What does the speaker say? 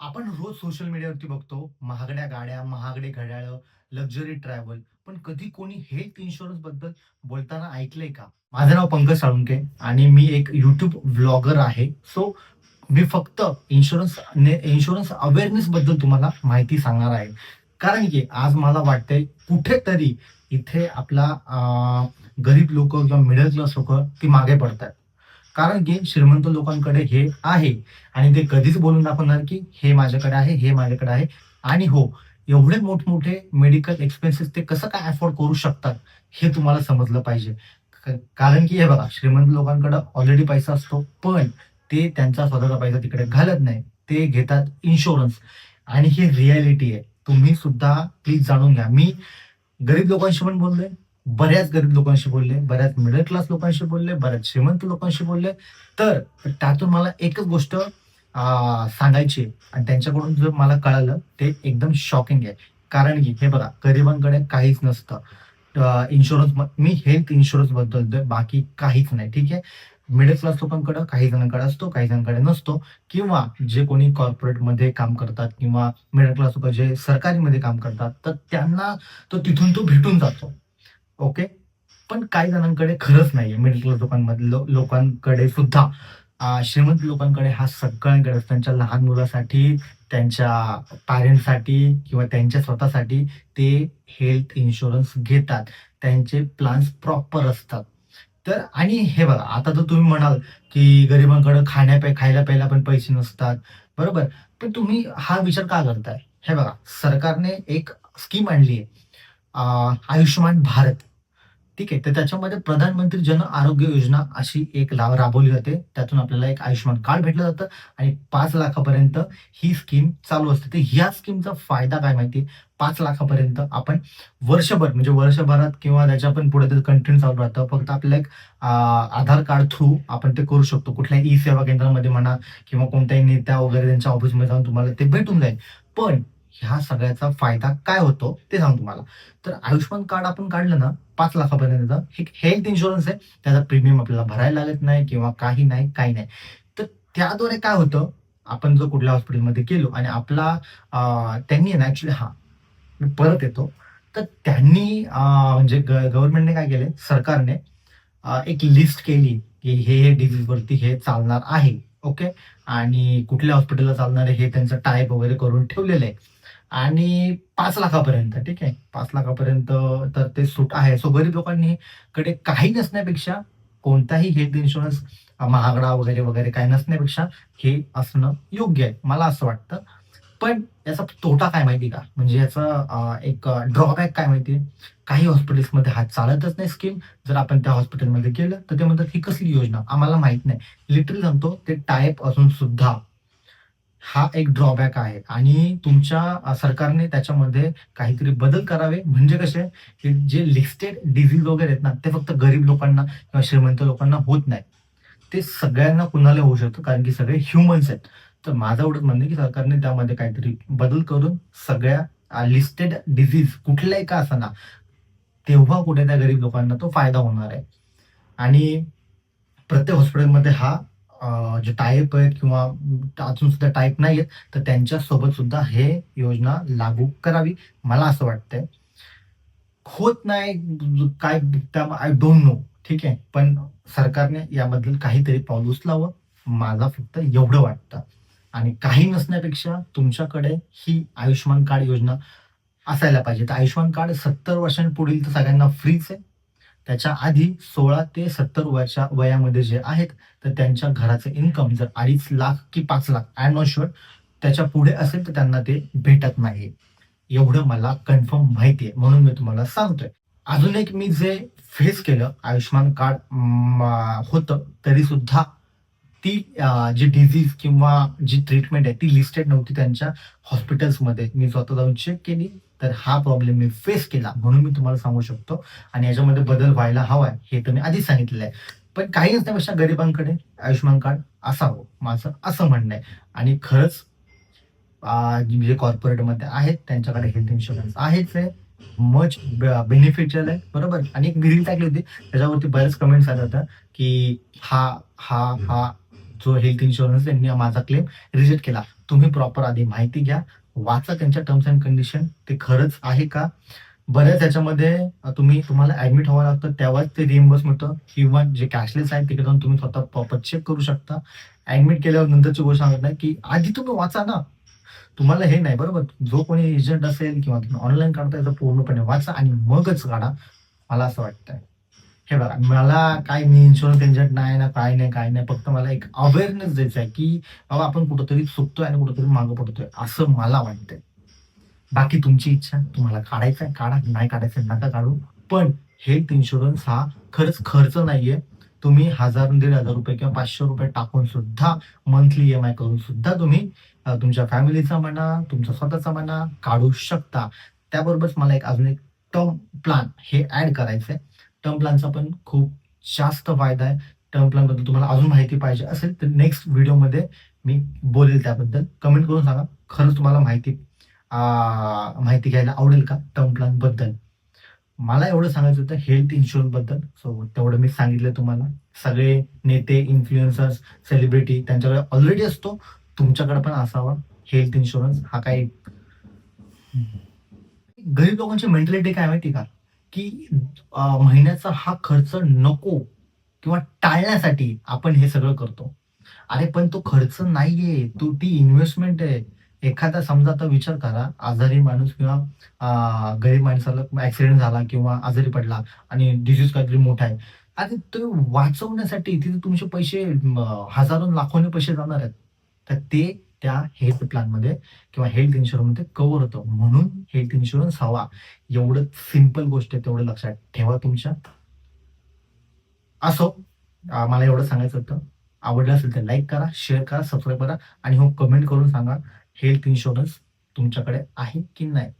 आपण रोज सोशल मीडियावरती बघतो महागड्या गाड्या, महागडे घड्याळ लक्झरी ट्रॅव्हल. पण कधी कोणी हेल्थ इन्शुरन्सबद्दल बोलताना ऐकलंय का? माझं नाव पंकज साळुंके आणि मी एक युट्यूब व्लॉगर आहे. सो मी फक्त इन्शुरन्स ने इन्शुरन्स अवेअरनेस बद्दल तुम्हाला माहिती सांगणार आहे. कारण की आज मला वाटतंय कुठेतरी इथे आपला गरीब लोक किंवा मिडल क्लास लोक ती मागे पडतात कारण की श्रीमंत लोकांकडे हे आहे आणि ते कधीच बोलून दाखवणार की हे माझ्याकडे आहे, हे माझ्याकडे आहे आणि हो, एवढे मोठमोठे मेडिकल एक्सपेन्सेस ते कसं काय अफोर्ड करू शकतात, हे तुम्हाला समजलं पाहिजे. कारण की हे बघा, श्रीमंत लोकांकडे ऑलरेडी पैसा असतो, पण ते त्यांचा स्वतःचा पैसा तिकडे घालत नाही. ते घेतात इन्शुरन्स आणि ही रियालिटी आहे. तुम्ही सुद्धा प्लीज जाणून घ्या. मी गरीब लोकांशी पण बोललोय, बऱ्याच गरीब लोकांशी बोलले, बऱ्याच मिडल क्लास लोकांशी बोलले, बऱ्याच श्रीमंत लोकांशी बोलले. तर त्यातून मला एकच गोष्ट सांगायची आणि त्यांच्याकडून जर मला कळालं ते एकदम शॉकिंग आहे. कारण की हे बघा, गरिबांकडे काहीच नसतं. इन्शुरन्स मी हेल्थ इन्शुरन्सबद्दल बाकी काहीच नाही. ठीक आहे. मिडल क्लास लोकांकडे काही जणांकडे असतो, काही जणांकडे नसतो किंवा जे कोणी कॉर्पोरेटमध्ये काम करतात किंवा मिडल क्लास लोकं जे सरकारीमध्ये काम करतात, तर त्यांना तो तिथून तो भेटून जातो. ओके. पण काही जणांकडे खरंच नाहीये. मिडल क्लास लोकांमध्ये लो लोकांकडे सुद्धा श्रीमंत लोकांकडे हा सगळ्यांकडे त्यांच्या लहान मुलासाठी, त्यांच्या पॅरेंट्ससाठी किंवा त्यांच्या स्वतःसाठी ते हेल्थ इन्शुरन्स घेतात. त्यांचे प्लान्स प्रॉपर असतात. तर आणि हे बघा, आता जर तुम्ही म्हणाल, की गरिबांकडे खाण्या पे खायला प्यायला पण पैसे नसतात, बरोबर. पण तुम्ही हा विचार का करताय? हे बघा, सरकारने एक स्कीम आणली आहे. आयुष्यमान भारत. ठीक आहे. तर त्याच्यामध्ये प्रधानमंत्री जन आरोग्य योजना अशी एक लाभ राबवली जाते. त्यातून आपल्याला एक आयुष्यमान कार्ड भेटलं जातं आणि पाच लाखापर्यंत ही स्कीम चालू असते. तर ह्या स्कीमचा फायदा काय माहिती आहे? 5 लाखापर्यंत आपण वर्षभर म्हणजे वर्षभरात किंवा त्याच्या पण पुढे ते कंटिन्यू चालू राहतं. फक्त आपल्याला एक आधार कार्ड थ्रू आपण ते करू शकतो. कुठल्याही ई-सेवा केंद्रामध्ये म्हणा किंवा कोणत्याही नेत्या वगैरे त्यांच्या ऑफिसमध्ये जाऊन तुम्हाला ते भेटून जाईल. पण ह्या सगळ्याचा फायदा काय होतो ते सांगतो तुम्हाला. तर आयुष्यमान कार्ड आपण काढलं ना पाच लाखापर्यंतचं हे हेल्थ इन्शुरन्स आहे. त्याचा प्रीमियम आपल्याला भरायला लागत नाही किंवा काही नाही, काही नाही. तर त्याद्वारे काय होतं, आपण जर कुठल्या हॉस्पिटलमध्ये गेलो आणि आपला त्यांनी ना ॲक्चुअली हा मी परत येतो. तर त्यांनी म्हणजे ग गव्हर्नमेंटने काय केलंय, सरकारने एक लिस्ट केली, की हे, हे डिझीजवरती हे चालणार आहे. ओके. आणि कुठल्या हॉस्पिटलला चालणार आहे हे त्यांचं टाईप वगैरे करून ठेवलेलं आहे. आणि पाच लाखापर्यंत ठीक आहे. पाच लाखापर्यंत तर ते सूट आहे. सो गरीब लोकांनी कडे काही नसण्यापेक्षा कोणताही हेल्थ इन्शुरन्स महागडा वगैरे, वगैरे काही नसण्यापेक्षा हे असणं योग्य आहे. मला असं वाटतं. पण याचा तोटा काय माहिती का? म्हणजे याचा एक ड्रॉबॅक काय माहिती आहे? काही हॉस्पिटल्समध्ये हा चालतच नाही स्कीम. जर आपण त्या हॉस्पिटलमध्ये गेलं, तर ते म्हणतात ही कसली योजना? आम्हाला माहीत नाही. लिटरली सांगतो ते टाईप असून सुद्धा हा एक ड्रॉबॅक आहे आणि तुमच्या सरकारने त्याच्यामध्ये काहीतरी बदल करावे. म्हणजे कसे, की जे लिस्टेड डिझीज वगैरे आहेत ना, ते फक्त गरीब लोकांना किंवा श्रीमंत लोकांना होत नाही. ते सगळ्यांना कुणाला होऊ शकतं कारण की सगळे ह्युमन्स आहेत. तर माझं एवढंच म्हणणं की सरकारने त्यामध्ये काहीतरी बदल करून सगळ्या लिस्टेड डिझीज कुठल्याही का असेना, तेव्हा कुठे त्या गरीब लोकांना तो फायदा होणार आहे. आणि प्रत्येक हॉस्पिटलमध्ये हा जे टाईप आहेत किंवा अजून सुद्धा टाईप नाही आहेत, तर त्यांच्यासोबत सुद्धा हे योजना लागू करावी. मला असं वाटतंय. होत नाही काय आय डोंट नो. ठीक आहे. पण सरकारने याबद्दल काहीतरी पाऊल उचलावं. मला फक्त एवढं वाटतं. आणि काही नसण्यापेक्षा तुमच्याकडे ही आयुष्यमान कार्ड योजना असायला पाहिजे. तर आयुष्यमान कार्ड 70 वर्षांपुढील तर सगळ्यांना फ्रीच आहे. त्याच्या आधी 16 ते 70 वर्षा वयामध्ये जे आहेत, तर त्यांच्या घराचं इन्कम जर 2.5 लाख की पाच लाख आय नॉट शुअर त्याच्या पुढे असेल, तर त्यांना ते भेटत नाही. एवढं मला कन्फर्म माहिती आहे. म्हणून मी तुम्हाला सांगतोय. अजून एक मी जे फेस केलं आयुष्यमान कार्ड होतं तरी सुद्धा ती जी डिझीज किंवा जी ट्रीटमेंट आहे ती लिस्टेड नव्हती त्यांच्या हॉस्पिटल्समध्ये. मी स्वतः जाऊन चेक केली. तर हा प्रॉब्लेम मी फेस केला. म्हणून मी तुम्हाला सांगू शकतो आणि याच्यामध्ये बदल व्हायला हवाय हे तर मी आधीच सांगितलेलं आहे. पण काही नसण्यापेक्षा गरिबांकडे आयुष्यमान कार्ड असावं. माझं असं म्हणणं आहे. आणि खरंच जे कॉर्पोरेटमध्ये आहेत त्यांच्याकडे हेल्थ इन्शुरन्स आहेच आहे. मच बेनिफिशियल आहे. बरोबर. आणि एक ग्रील टाकली होती. त्याच्यावरती बरेच कमेंट्स आल्या होत्या, की हा, हा, हा जो हेल्थ इन्शुरन्स त्यांनी माझा क्लेम रिजेक्ट केला. तुम्ही प्रॉपर आधी माहिती घ्या. वाचा त्यांच्या टर्म्स अँड कंडिशन ते खरंच आहे का? बऱ्याच याच्यामध्ये तुम्ही तुम्हाला ऍडमिट व्हावं लागतं. तेव्हाच ते रिएम्बर्स मिळतं. किंवा जे कॅशलेस आहे तिकडे जाऊन तुम्ही स्वतः प्रॉपर चेक करू शकता. ऍडमिट केल्यावर नंतरची गोष्ट सांगत नाही की आधी तुम्ही वाचा ना. तुम्हाला हे नाही बरोबर? जो कोणी एजंट असेल किंवा तुम्ही ऑनलाईन काढता याचा पूर्णपणे वाचा आणि मगच काढा. मला असं वाटतंय. हे बघा मला काय मी इन्शुरन्स एजंट नाही ना काय नाही काय नाही फक्त मला एक अवेअरनेस द्यायचं आहे की बाबा आपण कुठंतरी चुकतोय आणि कुठंतरी मागं पडतोय असं मला वाटतंय. बाकी तुमची इच्छा तुम्हाला काढायचं आहे काढा नाही काढायचं नका काढू. पण हेल्थ इन्शुरन्स हा खरंच खर्च नाहीये. तुम्ही हजार दीड हजार रुपये किंवा पाचशे रुपये टाकून सुद्धा मंथली ई एम आय करून सुद्धा तुम्ही तुमच्या फॅमिलीचा म्हणा तुमचा स्वतःचा म्हणा काढू शकता. त्याबरोबरच मला एक अजून एक टर्म प्लान हे ऍड करायचं आहे टर्म प्लॅनचा पण खूप जास्त फायदा आहे. टर्म प्लॅनबद्दल तुम्हाला अजून माहिती पाहिजे असेल तर नेक्स्ट व्हिडिओमध्ये मी बोलेल त्याबद्दल. कमेंट करून सांगा. खरंच तुम्हाला माहिती माहिती घ्यायला आवडेल का टर्म प्लॅनबद्दल मला एवढं सांगायचं होतं हेल्थ इन्शुरन्सबद्दल. सो तेवढं मी सांगितलं तुम्हाला. सगळे नेते इन्फ्लुएन्सर्स सेलिब्रिटी त्यांच्याकडे ऑलरेडी असतो. तुमच्याकडे पण असावा. हेल्थ इन्शुरन्स हा काही गरीब लोकांची मेंटॅलिटी काय माहिती का? की महिन्याचा हा खर्च नको किंवा टाळण्यासाठी आपण हे सगळं करतो. अरे पण तो खर्च नाहीये तो ती इन्व्हेस्टमेंट आहे. एखादा समजा आता विचार करा आजारी माणूस किंवा गरीब माणसाला ऍक्सिडेंट झाला किंवा आजारी पडला आणि डिसीज काहीतरी मोठा आहे. आणि तो वाचवण्यासाठी तिथे तुमचे पैसे हजारो लाखोने पैसे जाणार आहेत. तर ते त्या हेल्थ प्लॅनमध्ये किंवा हेल्थ इन्शुरन्समध्ये कव्हर होतं. म्हणून हेल्थ इन्शुरन्स हवा. एवढं सिंपल गोष्ट आहे तेवढं लक्षात ठेवा तुमच्या. असो मला एवढं सांगायचं होतं. आवडलं असेल तर लाईक करा शेअर करा सबस्क्राईब करा आणि हो कमेंट करून सांगा हेल्थ इन्शुरन्स तुमच्याकडे आहे की नाही.